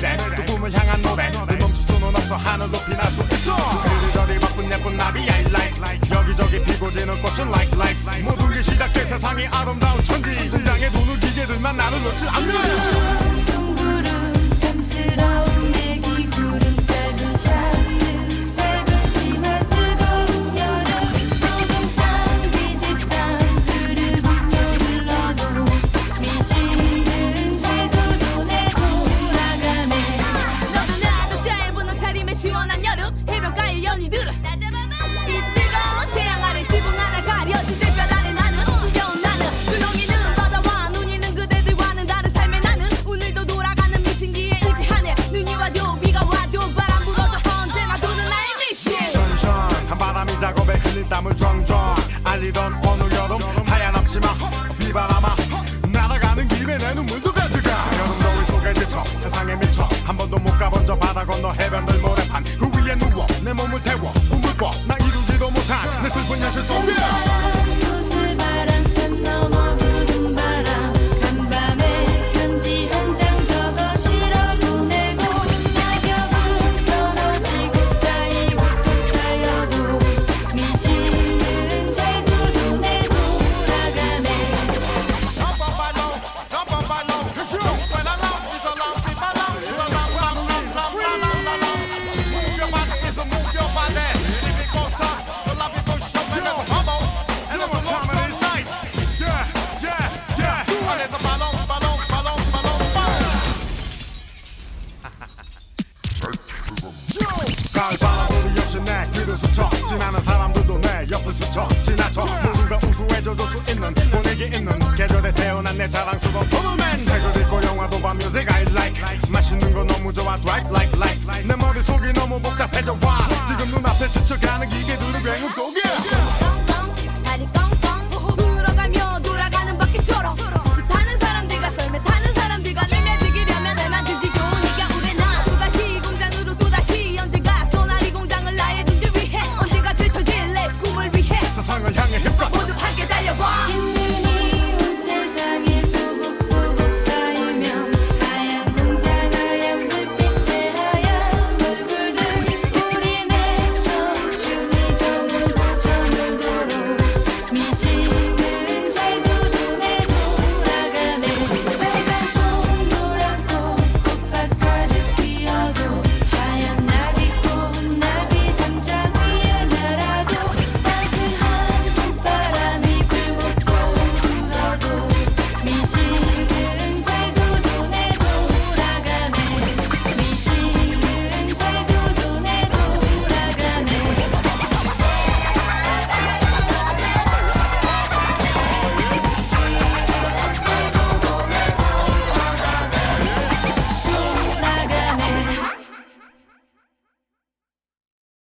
미래 또 꿈을 향한 노래 늘 멈출 수는 없어 하늘 높이 날 수 있어. 이리저리 바쁜 예쁜 나비 I like 여기저기 피고 지는 꽃은 like life 모든 게 시작돼 세상이 아름다운 천지. 천장에 도는 기계들만 나를 놓지 않는 해변가의 연희들은 이 뜨거운 태양 아래 지붕 하나 가려진 대별 아래 나는 귀여운 나는 조용히 는 바다와 눈이 있는 그대들과는 다른 삶의 나는 오늘도 돌아가는 미신기에 의지하네. 눈이 와도 비가 와도 바람 불어도 언제나 도는 나의 미신. 션션 한바람이 작업에 흘린 땀을 幢幢 알리던 어느 여름 하얀 앞치마 비바람아. 날아가는 김에 내 눈물도 가져가. 여름 더위 속에 지쳐 세상에 미쳐. 한 번도 못 가본 저 바다 건너 해변들 모래판. 그 위에 누워 내 몸을 태워 꿈을 꿔나 이루지도 못한 내 슬픈 현실 속에 스쳐 지나쳐. 모두가 우수해져줄 수 있는 분위기 있는 계절에 태어난 내 자랑스러운 포도맨. 책을 읽고 영화도 봐 music I like. 맛있는 거 너무 좋아 drive like life 내 머릿속이 너무 복잡해져 와